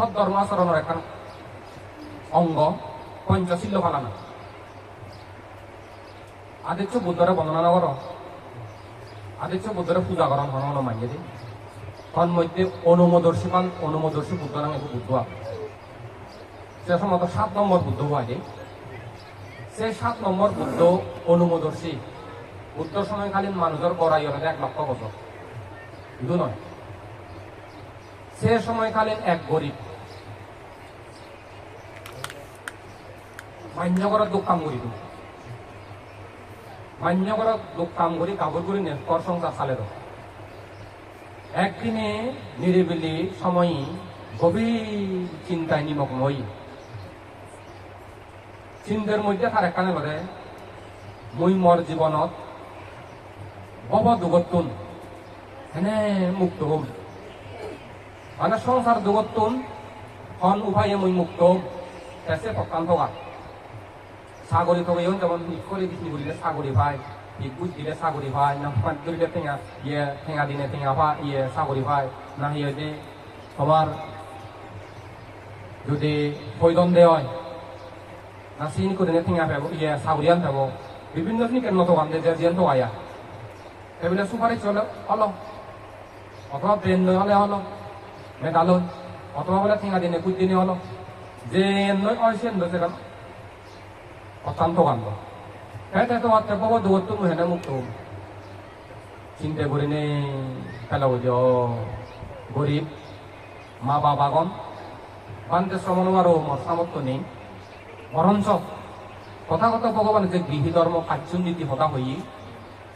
সৎ ধর্ম আচরণের এখন অঙ্গ পঞ্চশীল্য পালানা আদিত্য বুদ্ধরে বর্ণনা নগর আদিত্য বুদ্ধরে পূজা করন হন হন মাইয়ে দি তন্মধ্যে অনুমদর্শী পান অনুমদর্শী বুদ্ধ নামে বুদ্ধ আছে। সে সময় সাত নম্বর বুদ্ধ হয় যে সে সাত নম্বর বুদ্ধ অনুমদর্শী। বুদ্ধ সময়কালীন মানুষের গড়াই হলে এক লক্ষ বছর। দু নয়। সে সময়কালীন এক গরিব। মান্য করার দুঃখ কাম করি মান্য করার দুঃখ কাম করি, কাপড় করি নে, কর সংসার চালে তো একদিনে নিরিবিলি সময় গভীর চিন্তায় নিমগ্ন হই। চিন্তার মধ্যে তার একানে লড়ে মই মর জীবনত বব দুগতুন হেনে মুক্ত হম। মানে সংসার দুগতুন হন উভয়ে মই মুক্ত হম এসে পকান থকা সাগরি ইয়ন যেমন ইট করে বিক্রি করিলে সাগরি ভাই। ইট বুঝ দিলে সাগরি ভাই। না পাঁচ করিলে ঠেঙা ইয়ে ঠেঙা দিনে ঠেঙা ভা ইয়ে সাগরি ভাই। না ইয়ে যে তোমার যদি পৈদন দেয়, না সিন করে নে ঠেঙা ফেব ইয়ে সাগরিয়ান ফেব বিভিন্ন জিনিস কেন তো বান্ধে যে জিয়ান তো আয়া। এগুলো সুপারি চলে হলো অথবা ব্রেন নয় হলে হলো মেডাল অথবা বলে ঠেঙা দিনে কুচ দিনে হলো যে নয় অয়সেন দোষে গেল অত্যন্ত কান্দ এটা তো বাবা দৌড় তো হেনে মুক্ত চিন্তা করে নেই পেলাব যে গরিব মা বাবাগণ বান্ধে শ্রমণ আরও মোর সামর্থ্য নেই। বরঞ্চ কথাগত ভগবান যে গৃহী ধর্ম কার্যনীতি হতা হই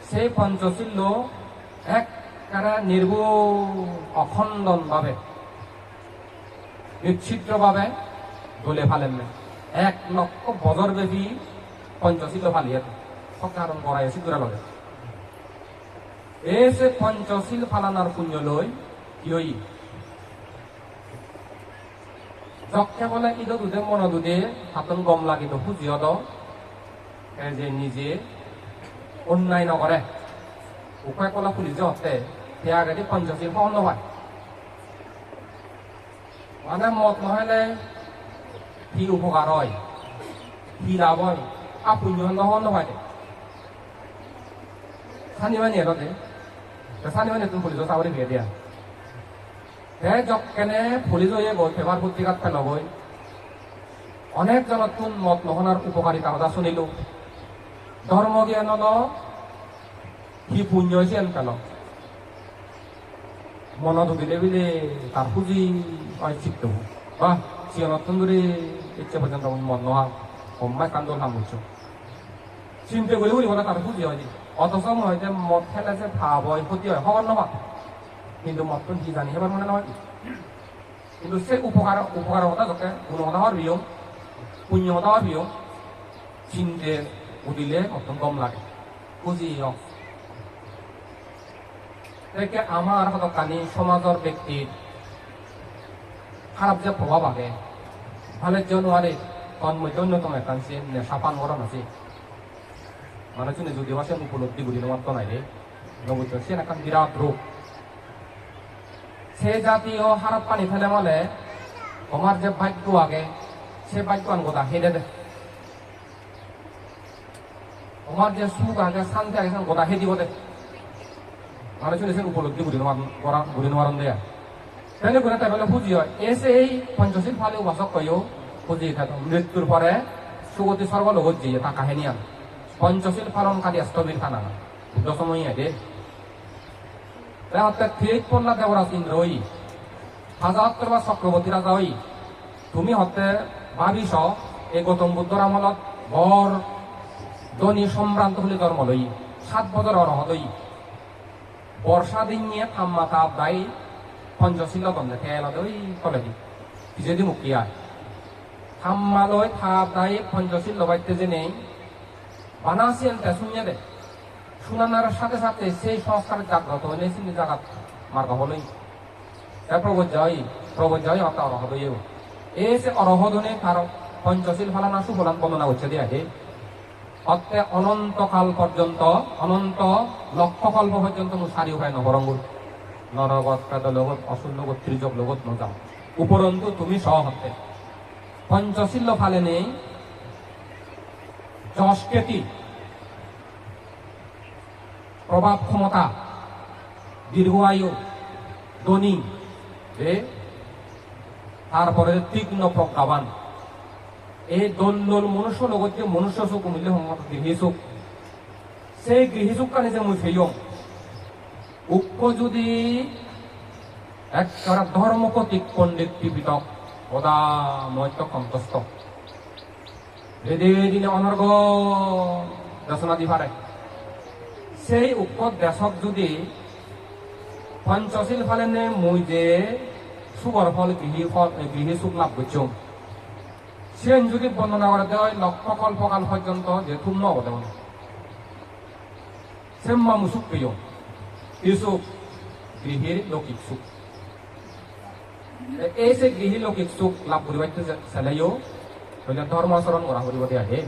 সেই পঞ্চশীল্য এক কারা নির্ভু অখণ্ডন ভাবে নিশ্চিদ্র ভাবে দলে ফালেন না এক লক্ষ বছর ব্যাপী পঞ্চশীল ফালিয়ে সকারণ করাই সিদ্ধুরা লগে। এই যে পঞ্চশীল ফালানার পুণ্য লই কি হই? যকে বলে, ইদ দুধে, মন দুধে, হাতন গম লাগিত দ এ যে নিজে অন্যায় নকৰে। উপায় কলা খুলি যে হতে সেয়া গাড়ী পঞ্চশীল পাওঁ নহয়। মানে মত নহলে কি উপকার হয় কি লাভ হয় আপুণ্য নহয় নহয় সানি মানে এরতে সানি মানে তুমি পুলিশ চাবরি বিয়ে দিয়া হে যকেনে পুলিশ হয়ে গৈ পেপার পত্রিকাত পেল গৈ অনেক জনতুন মত নহনার উপকারিতা কথা শুনিলো ধর্ম জ্ঞান কি পুণ্য হয়েছে এন পেল মনত দিলে বিলে তার পুঁজি হয় চিত্ত বা চিয়নতন ধরে ইচ্ছে পর্যন্ত মন নোহা সম্মায় কান্দন হাম বুঝছ চিন্তা করে বলি বলে তার পুঁজি হয় অথচ মনে যে মদ খেলে যে ভাব হয় ক্ষতি হয় খবর নবা কিন্তু মদটো কি জানি এবার মনে নহয় কিন্তু সে উপকার উপকারতা যাতে গুণতা হওয়ার বিয়ম পুণ্যতা হওয়ার বিয়ম চিন্তে উদিলে মতন কম লাগে বুঝি আমার হতকানি সমাজের ব্যক্তির খারাপ যে প্রভাব আগে ভালের জন্য আরে তন্মধ্যে অন্যতম একাংশে নেশা পান করা আছে। মানুষজনে যদি আসে উপলব্ধি করি মাত্র নাই রে। নবুদ্ধ সে এখন বিরাট রোগ সে জাতীয় হারাপ পানি ফেলে মলে, তোমার যে ভাগ্য আগে, সে ভাগ্য আনগোদা হেঁটে দে। তোমার যে সুখ আগে, শান্তি আগে গোদা হে দিব দে। মানুষজনে সে উপলব্ধি করি করা করি নোয়ারন দেয়া তাহলে তাই বলে বুঝি হয়। এসে এই পঞ্চশীল ফালে উপাসক কইও বুঝি খাত। মৃত্যুর পরে সুগতি সর্ব যে তা কাহিনী আন পঞ্চশীল পালনকারী স্থবির খানা। দশমী আগে অর্থাৎ ঠিক পল্লা দেবরাজ ইন্দ্র ওই হাজার বা চক্রবর্তী রাজা ওই তুমি হতে ভাবিস এই গৌতম বুদ্ধর আমলত বর ধনী সম্ভ্রান্ত হলে জন্ম লই সাত বছর অরহত বর্ষা দিন নিয়ে থাম্মা তাপ দায়ী পঞ্চশীল বন্ধে খেয়াল ওই কলে দি যদি মুক্তি আয় থাম্মালয় থাপ দায়ী পঞ্চশীল লবাইতে যে নেই বানাসি এনতে শুনিয়ে দে। শুনানোর সাথে সাথে সেই সংস্কার জাগ্রত তিনি জাগাত মার্গ হলই। প্রবোধ প্রবোধ যাই অর্থাৎ অরহদ এই যে অরহদনে তার পঞ্চশীল ফলানা সুফলান বর্ণনা হচ্ছে দিয়ে আগে অর্থে অনন্তকাল পর্যন্ত, অনন্ত লক্ষ কল্প পর্যন্ত মু সারি উপায় নবরঙ্গুর নরগত পেদ লগত অসুর লগত ত্রিজক লগত নযাম উপরন্তু তুমি সহ হতে পঞ্চশীল্য ফালে নেই খ্যাতি প্রভাব ক্ষমতা, দীর্ঘ আয়ু, ধনী। এ, তারপরে তীক্ষ্ণ প্রজ্ঞাবান। এই দোল মনুষ্য লগত যে মনুষ্য সুখ মূল্য সম্মত গৃহী সুখ। সেই গৃহী সুখ কানে যে মই ফেয়ম উক্ষ যদি একেবারে ধর্মকতিক পণ্ডিত পিপিতক সদা মৈত্য সন্তুষ্ট বেদে দিনে অনর্গ দেশনা দি পারে সেই উক্ত দেশক যদি পঞ্চশীল ফালে নে মই যে সুগর ফল, গৃহী ফল গৃহী সুখ লাভ করছ সেন যদি বর্ণনা করে দেয় লক্ষ কল্পকাল পর্যন্ত যে তুম নবদে সেম্মা মুসুক প্রিয়। Yusuf, gihir lok Yusuf. Ese gihir lok Yusuf lap buriwati salayo, kalau yang tormo seron orang buriwati aheh.